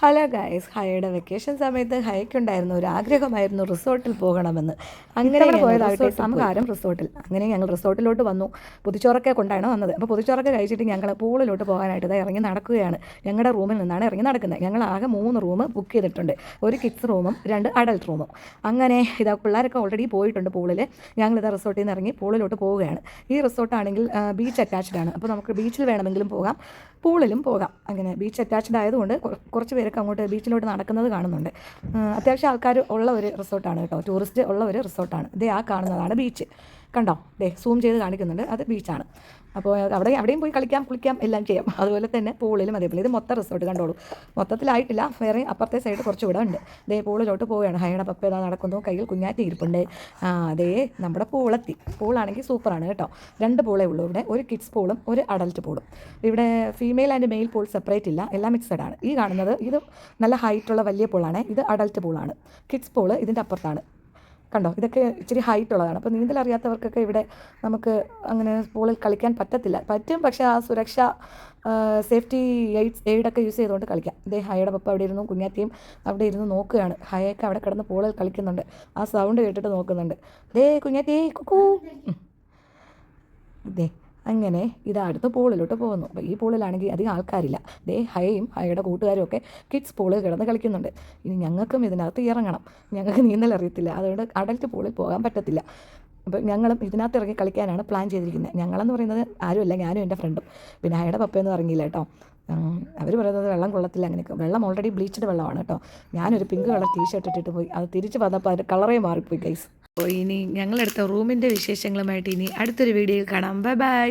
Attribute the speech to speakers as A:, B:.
A: Hello guys ഹയയുടെ vacation സമയത്ത് ഹയക്കുണ്ടായിരുന്നു ഒരു ആഗ്രഹമായിരുന്നു റിസോർട്ടിൽ പോകണമെന്ന്. അങ്ങനെ
B: പോയതായിട്ട്
A: പോയതാകട്ടെ
B: റിസോർട്ടിൽ
A: അങ്ങനെ ഞങ്ങൾ റിസോർട്ടിലോട്ട് വന്നു. പുതിച്ചോറൊക്കെ കൊണ്ടാണ് വന്നത്. അപ്പോൾ പുതിച്ചോറൊക്കെ കഴിച്ചിട്ട് ഞങ്ങൾ പൂളിലോട്ട് പോകാനായിട്ട് ഇതാ ഇറങ്ങി നടക്കുകയാണ്. ഞങ്ങളുടെ റൂമിൽ നിന്നാണ് ഇറങ്ങി നടക്കുന്നത്. ഞങ്ങൾ ആകെ മൂന്ന് റൂം ബുക്ക് ചെയ്തിട്ടുണ്ട്. ഒരു കിഡ്സ് റൂമും രണ്ട് അഡൽട്ട് റൂമും. അങ്ങനെ ഇതാ പിള്ളേരൊക്കെ ഓൾറെഡി പോയിട്ടുണ്ട് പൂളിൽ ഞങ്ങളിതാ റിസോർട്ടിൽ നിന്ന് ഇറങ്ങി പൂളിലോട്ട് പോവുകയാണ്. ഈ റിസോർട്ടാണെങ്കിൽ ബീച്ച് അറ്റാച്ച്ഡ് ആണ്. അപ്പോൾ നമുക്ക് ബീച്ചിൽ വേണമെങ്കിലും പോകാം പൂളിലും പോകാം. അങ്ങനെ ബീച്ച് അറ്റാച്ച്ഡ് ആയതുകൊണ്ട് കുറച്ച് കുറച്ച് പേരൊക്കെ അങ്ങോട്ട് ബീച്ചിലോട്ട് നടക്കുന്നത് കാണുന്നുണ്ട്. അത്യാവശ്യം ആൾക്കാർ ഉള്ള ഒരു റിസോർട്ടാണ് കേട്ടോ. ടൂറിസ്റ്റ് ഉള്ള ഒരു റിസോർട്ടാണ്. ഇതേ ആ കാണുന്നതാണ് ബീച്ച്. കണ്ടോ? ദേ സൂം ചെയ്ത് കാണിക്കുന്നുണ്ട്. അത് ബീച്ചാണ് അപ്പോൾ അവിടെ അവിടെയും പോയി കളിക്കാം കുളിക്കാം എല്ലാം ചെയ്യാം. അതുപോലെ തന്നെ പൂളിലും അതേപോലെ. ഇത് മൊത്തം റിസോർട്ട് കണ്ടോളൂ. മൊത്തത്തിലായിട്ടില്ല. വേറെ അപ്പുറത്തെ സൈഡ് കുറച്ച് ഇവിടെ ഉണ്ട്. ദേ പൂളിലോട്ട് പോവുകയാണ്. ഹൈയുടെ പപ്പ ഏതാ നടക്കുന്നു? കയ്യിൽ കുഞ്ഞാറ്റി ഇരിപ്പുണ്ട്. അതേ നമ്മുടെ പൂളെത്തി. പൂളാണെങ്കിൽ സൂപ്പറാണ് കേട്ടോ. രണ്ട് പൂളേ ഉള്ളൂ ഇവിടെ. ഒരു കിഡ്സ് പൂളും ഒരു അഡൽട്ട് പൂളും. ഇവിടെ female and male pool separate ഇല്ല. എല്ലാം മിക്സഡ് ആണ്. ഈ കാണുന്നത് ഇത് നല്ല ഹൈറ്റുള്ള വലിയ പൂളാണ്. ഇത് അഡൽട്ട് പൂളാണ്. കിഡ്സ് പൂൾ ഇതിന്റെ അപ്പുറത്താണ്. കണ്ടോ? ഇതൊക്കെ ഇച്ചിരി ഹൈറ്റ് ഉള്ളതാണ്. അപ്പോൾ നീന്തൽ അറിയാത്തവർക്കൊക്കെ ഇവിടെ നമുക്ക് അങ്ങനെ പൂളിൽ കളിക്കാൻ പറ്റത്തില്ല. പറ്റും പക്ഷേ ആ സുരക്ഷ സേഫ്റ്റി എയ്ഡ്സ് എയ്ഡൊക്കെ യൂസ് ചെയ്തുകൊണ്ട് കളിക്കാം. ഇതേ ഹയയുടെ പപ്പ അവിടെ ഇരുന്നു കുഞ്ഞാത്തിയും അവിടെ ഇരുന്ന് നോക്കുകയാണ്. ഹയൊക്കെ അവിടെ കിടന്ന് പൂളിൽ കളിക്കുന്നുണ്ട്. ആ സൗണ്ട് കേട്ടിട്ട് നോക്കുന്നുണ്ട്. ദേ കുഞ്ഞാത്തി കുക്കൂ. ഉം. അങ്ങനെ ഇത് അടുത്ത പൂളിലോട്ട് പോകുന്നു. ഈ പൂളിലാണെങ്കിൽ അധികം ആൾക്കാരില്ല. ദേ ഹയയും ഹയയുടെ കൂട്ടുകാരും ഒക്കെ കിഡ്സ് പൂളിൽ കിടന്ന് കളിക്കുന്നുണ്ട്. ഇനി ഞങ്ങൾക്കും ഇതിനകത്ത് ഇറങ്ങണം. ഞങ്ങൾക്ക് നീന്തൽ അറിയത്തില്ല. അതുകൊണ്ട് അഡൽറ്റ് പൂളിൽ പോകാൻ പറ്റത്തില്ല. അപ്പോൾ ഞങ്ങളും ഇതിനകത്ത് ഇറങ്ങി കളിക്കാനാണ് പ്ലാൻ ചെയ്തിരിക്കുന്നത് ഞങ്ങളെന്ന് പറയുന്നത് ആരുമല്ല ഞാനും എന്റെ ഫ്രണ്ടും പിന്നെ ഹയയുടെ പപ്പയൊന്നും ഇറങ്ങിയില്ല കേട്ടോ. അവർ പറയുന്നത് വെള്ളം കൊള്ളത്തില്ല അങ്ങനെ വെള്ളം ഓൾറെഡി ബ്ലീച്ചഡ് വെള്ളമാണ് കേട്ടോ. ഞാനൊരു പിങ്ക് കളർ ടീഷർട്ട് ഇട്ടിട്ട് പോയി. അത് തിരിച്ച് വന്നപ്പോൾ അതിന്റെ കളറേ മാറിപ്പോയി ഗൈസ് അപ്പോൾ ഇനി ഞങ്ങളെടുത്ത റൂമിന്റെ വിശേഷങ്ങളുമായിട്ട് ഇനി അടുത്തൊരു വീഡിയോയിൽ കാണാം. Bye bye.